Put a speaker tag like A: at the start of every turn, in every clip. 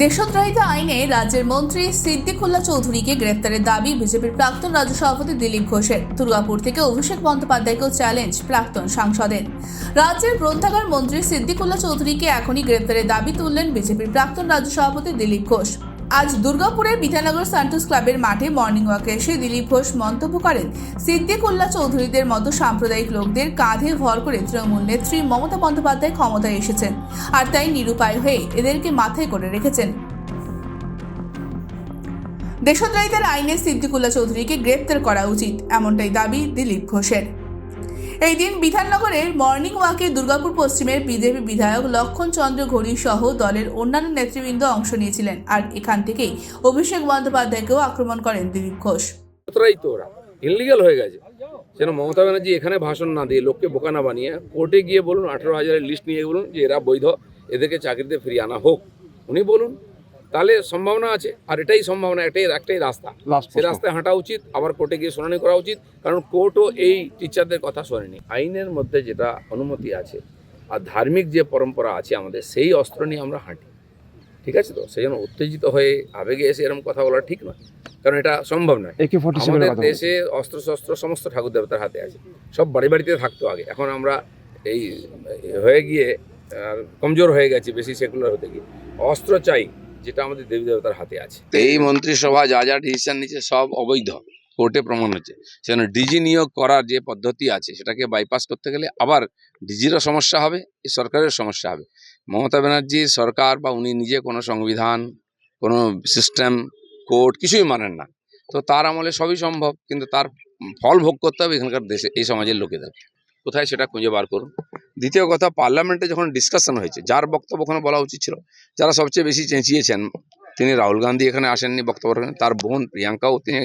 A: দেশদ্রোহিতা আইনে রাজ্যের মন্ত্রী সিদ্দিকুল্লা চৌধুরীকে গ্রেফতারের দাবি বিজেপির প্রাক্তন রাজ্য সভাপতি দিলীপ ঘোষের। দুর্গাপুর থেকে অভিষেক বন্দ্যোপাধ্যায়কেও চ্যালেঞ্জ প্রাক্তন সাংসদের। রাজ্যের গ্রন্থাগার মন্ত্রী সিদ্দিকুল্লা চৌধুরীকে এখনই গ্রেফতারের দাবি তুললেন বিজেপির প্রাক্তন রাজ্য সভাপতি দিলীপ ঘোষ। আজ দুর্গাপুরের বিধাননগর সান্টোস ক্লাবের মাঠে মর্নিং ওয়াকে এসে দিলীপ ঘোষ মন্তব্য করেন সিদ্দিকুল্লাহ চৌধুরীদের মতো সাম্প্রদায়িক লোকদের কাঁধে ভর করে তৃণমূল নেত্রী মমতা বন্দ্যোপাধ্যায় ক্ষমতায় এসেছেন আর তাই নিরুপায় হয়ে এদেরকে মাথায় করে রেখেছেন। দেশদ্রোহিতার আইনে সিদ্দিকুল্লাহ চৌধুরীকে গ্রেপ্তার করা উচিত, এমনটাই দাবি দিলীপ ঘোষের। এই দিন বিধাননগরের মর্নিং ওয়াকে দুর্গাপুর পশ্চিমের বিজেপি বিধায়ক লক্ষণ চন্দ্র ঘড়ি সহ দলের অন্যান্য নেতৃবৃন্দ অংশ নিয়েছিলেন আর এখান থেকেই অভিষেক বন্দ্যোপাধ্যায়কেও আক্রমণ করেন দিলীপ ঘোষ।
B: ইনলিগাল হয়ে গেছে। যেন মমতা ব্যানার্জি এখানে ভাষণ না দিয়ে লোককে বোকা না বানিয়ে কোর্টে গিয়ে বলুন, আঠেরো হাজারের লিস্ট নিয়ে বলুন যে এরা বৈধ, এদেরকে চাকরিতে ফিরিয়ে আনা হোক। উনি বলুন তাহলে সম্ভাবনা আছে আর এটাই সম্ভাবনা এটাই একটাই রাস্তা। সে রাস্তায় হাঁটা উচিত আবার কোর্টে গিয়ে শুনানি করা উচিত কারণ কোর্টও এই টিচারদের কথা শোনেনি। আইনের মধ্যে যেটা অনুমতি আছে আর ধার্মিক যে পরম্পরা আছে আমাদের সেই অস্ত্র নিয়ে আমরা হাঁটি। ঠিক আছে তো? সেই জন্য উত্তেজিত হয়ে আবেগে এসে এরকম কথা বলা ঠিক নয় কারণ এটা সম্ভব নয়। আমাদের দেশে অস্ত্র শস্ত্র সমস্ত ঠাকুর দেবতার হাতে আছে। সব বাড়ি বাড়িতে থাকতো আগে। এখন আমরা এই হয়ে গিয়ে কমজোর হয়ে গেছি বেশি সেকুলার হতে গিয়ে। অস্ত্র চাই যেটা আমাদের দেবী দেবতার হাতে আছে। এই মন্ত্রিসভা যা যা ডিসিশন নিচ্ছে সব অবৈধ কোর্টে প্রমাণ হচ্ছে সেজন্য ডিজি নিয়োগ করার যে পদ্ধতি আছে, সেটাকে বাইপাস করতে গেলে আবার ডিজিরও সমস্যা হবে সরকারের সমস্যা হবে। মমতা ব্যানার্জি সরকার বা উনি নিজে কোনো সংবিধান, কোনো সিস্টেম কোর্ট কিছুই মানেন না। তো তার আমলে সবই সম্ভব, কিন্তু তার ফল ভোগ করতে হবে এখানকার দেশে, এই সমাজের লোকেদের। কোথায় সেটা খুঁজে বার করুন। দ্বিতীয় কথা পার্লামেন্টে যখন ডিসকাশন হয়েছে, যার বক্তব্য ওখানে বলা উচিত ছিল, যারা সবচেয়ে বেশি চেঁচিয়েছেন, তিনি রাহুল গান্ধী এখানে আসেননি বক্তব্য রাখেন, তার বোন প্রিয়াঙ্কাও তিনি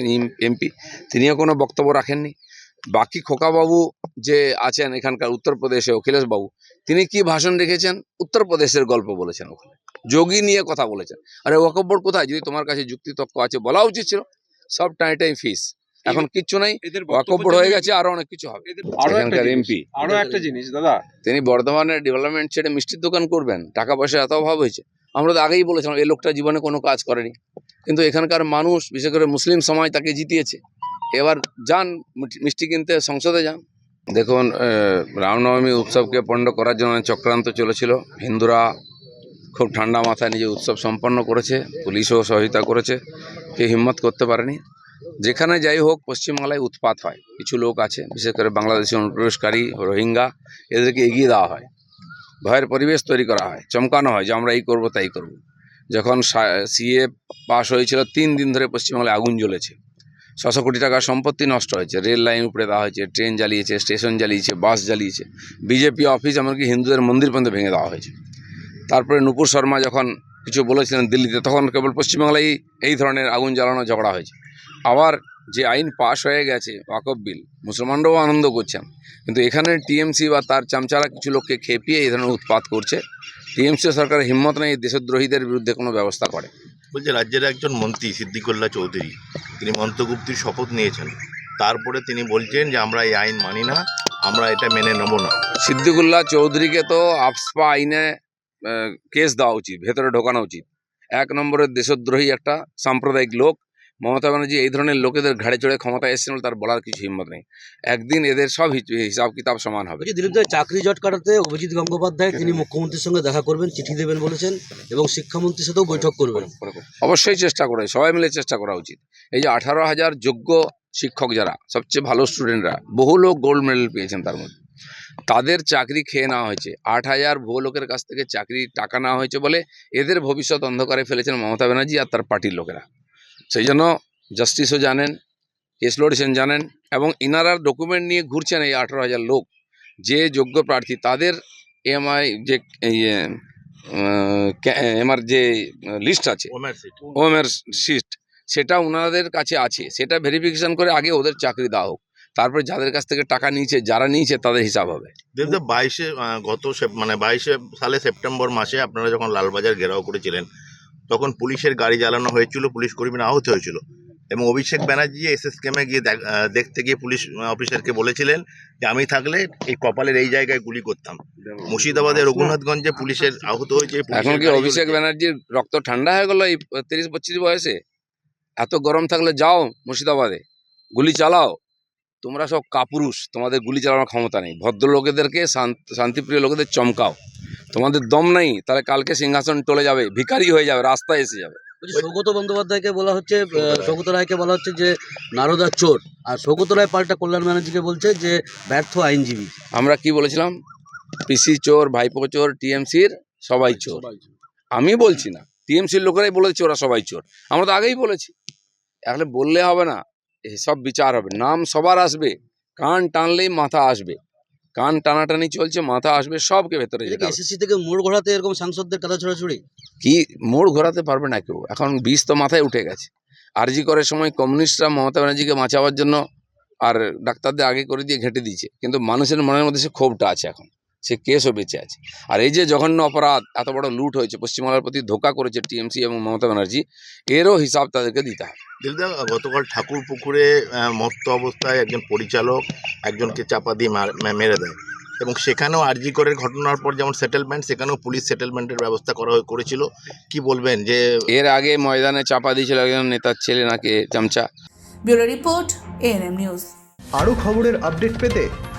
B: এমপি, তিনিও কোনো বক্তব্য রাখেননি। বাকি খোকাবাবু যে আছেন এখানকার উত্তরপ্রদেশে বাবু তিনি কি ভাষণ রেখেছেন? উত্তরপ্রদেশের গল্প বলেছেন ওখানে। যোগী নিয়ে কথা বলেছেন। আরে ওয়াকফ বোর্ড কোথায়? যদি তোমার কাছে যুক্তি তক্ক আছে, বলা উচিত ছিল। সব টাইটাই ফিস এখন কিচ্ছু নাই।
C: এদের
B: হয়ে গেছে আরও অনেক কিছু হবে। এখানকার এমপি
C: আরও একটা জিনিস দাদা।
B: তিনি বর্ধমানের ডেভেলপমেন্ট ছেড়ে মিষ্টির দোকান করবেন টাকা পয়সা এত অভাব হয়েছে। আমরা তো আগেই বলেছিলাম এই লোকটা জীবনে কোনো কাজ করেনি। কিন্তু এখানকার মানুষ বিশেষ করে মুসলিম সমাজ তাকে জিতিয়েছে। এবার যান মিষ্টি- মিষ্টি কিনতে সংসদে যান। দেখুন আহ, রামনবমী উৎসবকে পণ্ড করার জন্য চক্রান্ত চলেছিল। হিন্দুরা খুব ঠান্ডা মাথায় নিজে উৎসব সম্পন্ন করেছে পুলিশও সহায়তা করেছে। কেউ হিম্মত করতে পারেনি। যেখানে যাই হোক, পশ্চিমবাংলায় উৎপাত হয়। কিছু লোক আছে, বিশেষ করে বাংলাদেশি অনুপ্রবেশকারী, রোহিঙ্গা, এদেরকে এগিয়ে দেওয়া হয়। ভয়ের পরিবেশ তৈরি করা হয়, চমকানো হয় যে আমরা এই করব, তাই করব। যখন সিএ পাশ হয়েছিল, তিন দিন ধরে পশ্চিমবাংলায় আগুন জ্বলেছে। ছশো কোটি টাকার সম্পত্তি নষ্ট হয়েছে, রেল লাইন উপরে দেওয়া হয়েছে, ট্রেন জ্বালিয়েছে, স্টেশন জ্বালিয়েছে, বাস জ্বালিয়েছে, বিজেপি অফিস, এমনকি হিন্দুদের মন্দির পর্যন্ত ভেঙে দেওয়া হয়েছে। তারপরে নুপুর শর্মা যখন কিছু বলেছিলেন দিল্লিতে, তখন কেবল পশ্চিমবাংলায় এই ধরনের আগুন জ্বালানো, ঝগড়া হয়েছে। আবার যে আইন পাশ হয়ে গেছে ওয়াকফ বিল মুসলমানরাও আনন্দ করছেন। কিন্তু এখানে টিএমসি বা তার চামচারা কিছু লোককে খেপিয়ে এই ধরনের উৎপাত করছে। টিএমসি সরকারের হিম্মত নেই দেশদ্রোহীদের বিরুদ্ধে কোনো ব্যবস্থা করে
D: বলছে রাজ্যের একজন মন্ত্রী সিদ্দিকুল্লাহ চৌধুরী তিনি মন্ত্রগুপ্তির শপথ নিয়েছেন। তারপরে তিনি বলছেন যে আমরা এই আইন মানি না আমরা এটা মেনে নেব না।
B: সিদ্দিকুল্লাহ চৌধুরীকে তো আফসপা আইনে কেস দেওয়া উচিত ভেতরে ঢোকানো উচিত। এক নম্বরের দেশদ্রোহী একটা সাম্প্রদায়িক লোক মমতা ব্যানার্জি এই ধরনের লোকেদের ঘাড়ে চড়ে ক্ষমতা এসেছিল তার বলার কিছু হিম্মত নেই। একদিন এদের সব হিসাব কিতাব সমান হবে।
E: দিলীপ দা চাকরি জট কাটাতে অভিজিৎ গঙ্গোপাধ্যায় তিনি মুখ্যমন্ত্রীর সঙ্গে দেখা করবেন চিঠি দেবেন বলেছেন এবং শিক্ষামন্ত্রীর সাথেও বৈঠক করবেন।
B: অবশ্যই চেষ্টা করে সবাই মিলে চেষ্টা করা উচিত। এই যে আঠারো হাজার যোগ্য শিক্ষক যারা সবচেয়ে ভালো স্টুডেন্টরা বহু লোক গোল্ড মেডেল পেয়েছেন তার মধ্যে। তাদের চাকরি খেয়ে নেওয়া হয়েছে। আট হাজার ভুয়ো লোকের কাছ থেকে চাকরি টাকা নেওয়া হয়েছে বলে এদের ভবিষ্যৎ অন্ধকারে ফেলেছেন মমতা ব্যানার্জি আর তার পার্টির লোকেরা। সেই জন্য জাস্টিসও জানেন কেস লড়েছেন জানেন এবং ইনারা ডকুমেন্ট নিয়ে ঘুরছেন এই আঠারো হাজার লোক। যে যোগ্য প্রার্থী তাদের এমআই যে এমআর যে লিস্ট আছে
D: ওমের সিট
B: হোমের সিট ওনাদের কাছে আছে। সেটা ভেরিফিকেশন করে আগে ওদের চাকরি দেওয়া হোক। তারপরে যাদের কাছ থেকে টাকা নিয়েছে যারা নিয়েছে তাদের হিসাব হবে।
D: বাইশে গত মানে বাইশে সালে সেপ্টেম্বর মাসে আপনারা যখন লালবাজার ঘেরাও করেছিলেন তখন পুলিশের গাড়ি জ্বালানো হয়েছিল পুলিশ কর্মীরা আহত হয়েছিল। এবং অভিষেক ব্যানার্জি এসএস কেমে গিয়ে দেখতে গিয়ে পুলিশ অফিসারকে বলেছিলেন যে আমি থাকলে এই কপালের এই জায়গায় গুলি করতাম। মুর্শিদাবাদের রঘুনাথগঞ্জে পুলিশের আহত হয়েছে
B: এখন কি অভিষেক ব্যানার্জির রক্ত ঠান্ডা হয়ে গেল এই তিরিশ পঁচিশ বয়সে? এত গরম থাকলে যাও মুর্শিদাবাদে গুলি চালাও। তোমরা সব কাপুরুষ তোমাদের গুলি চালানোর ক্ষমতা নেই। ভদ্রলোকেদেরকে শান্ত- শান্তিপ্রিয় লোকেদের চমকাও। তোমাদের দম নেই তাহলে কালকে সিংহাসন টলে যাবে ভিখারি হয়ে যাবে রাস্তায় এসে যাবে।
E: সৌগত বন্দ্যোপাধ্যায়কে বলা হচ্ছে সৌগত রায়কে বলা হচ্ছে যে নারদার চোর। আর সৌগত রায় পাল্টা কল্যাণ ব্যানার্জিকে বলছে যে ব্যর্থ আইনজীবী।
B: আমরা কি বলেছিলাম? পিসি চোর ভাইপো চোর টিএমসির সবাই চোর। আমি বলছি না টিএমসির লোকেরাই বলেছে ওরা সবাই চোর। আমরা তো আগেই বলেছি। এখন বললে হবে না সব বিচার হবে। নাম সবার আসবে কান টানলেই মাথা আসবে। কান টানাটানি চলছে মাথা আসবে সবকে ভেতরে যেতে হবে।
E: এসএসসি থেকে মোড় ঘোরাতে এরকম সাংসদদের কথা ছড়াছড়ি?
B: কি মোড় ঘোরাতে পারবে না কেউ। এখন বিষ তো মাথায় উঠে গেছে। আরজি করার সময় কমিউনিস্টরা মমতা ব্যানার্জিকে বাঁচাবার জন্য আর ডাক্তারদের আগে করে দিয়ে ঘেঁটে দিয়েছে। কিন্তু মানুষের মনের মধ্যে সে ক্ষোভটা আছে এখন। সে কেসও বেঁচে আছে। আর এই যে জঘন্য অপরাধ এত বড় লুট হয়েছে পশ্চিমবাংলার প্রতি ধোকা করেছে টিএমসি এবং মমতা ব্যানার্জি এরও হিসাব তাদেরকে দিতে হবে।
D: দিলদা গতকাল ঠাকুর পুকুরে মত্ত অবস্থায় একজন পরিচালক একজনকে চাপা দিয়ে মার- মেরে দেয়। এবং সেখানেও আরজি করের ঘটনার পর যেমন সেটেলমেন্ট সেখানেও পুলিশ সেটেলমেন্টের ব্যবস্থা করা হয়ে- করেছিল। কি বলবেন যে
B: এর আগে ময়দানে চাপা দিয়েছিল একজন নেতার ছেলে নাকি চামচা?
A: Bureau report ANM news.
F: আরও খবরের আপডেট পেতে